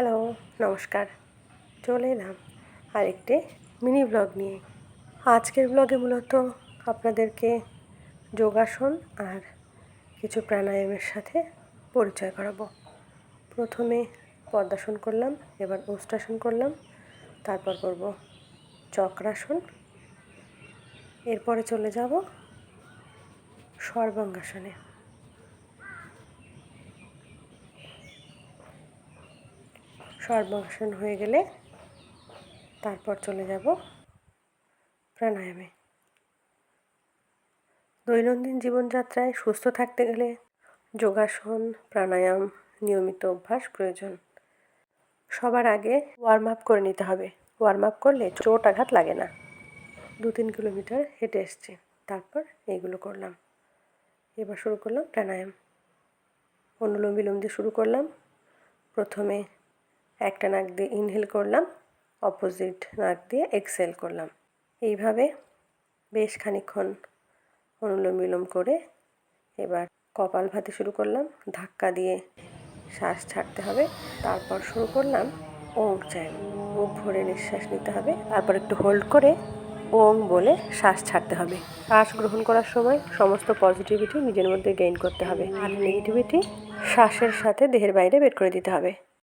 Hello, নমস্কার। চলে এলাম আরেকটি মিনি ব্লগ নিয়ে। আজকের ব্লগে মূলত আপনাদেরকে যোগাসন আর কিছু প্রাণায়ামের সাথে পরিচয় করাবো। প্রথমে পদ্মাসন করলাম, এবার উষ্ট্রাসন করলাম, তারপর করব চক্রাসন। এরপরে চলে যাব সর্বাঙ্গাসনে। সর্বাঙ্গাসন হয়ে গেলে তারপর চলে যাব প্রাণায়ামে। দৈনন্দিন জীবনযাত্রায় সুস্থ থাকতে গেলে যোগাসন, প্রাণায়াম নিয়মিত অভ্যাস প্রয়োজন। সবার আগে ওয়ার্ম আপ করে নিতে হবে। ওয়ার্ম আপ করলে চোট আঘাত লাগে না। দু তিন কিলোমিটার হেঁটে এসছি। তারপর এইগুলো করলাম। এবার শুরু করলাম প্রাণায়াম। অনুলোম বিলোম দিয়ে শুরু করলাম। প্রথমে একটা নাক দিয়ে ইনহেল করলাম অপোজিট নাক দিয়ে এক্সেল করলাম। এইভাবে বেশ খানিক্ষণ অনুলোম বিলোম করে এবার কপাল ভাতে শুরু করলাম, ধাক্কা দিয়ে শ্বাস ছাড়তে হবে, তারপর শুরু করলাম ওং চাই মুখ ভরে নিঃশ্বাস নিতে হবে, তারপর একটু হোল্ড করে ওং বলে শ্বাস ছাড়তে হবে। শ্বাস গ্রহণ করার সময় সমস্ত পজিটিভিটি নিজের মধ্যে গেইন করতে হবে, আর নেগেটিভিটি শ্বাসের সাথে দেহের বাইরে বের করে দিতে হবে।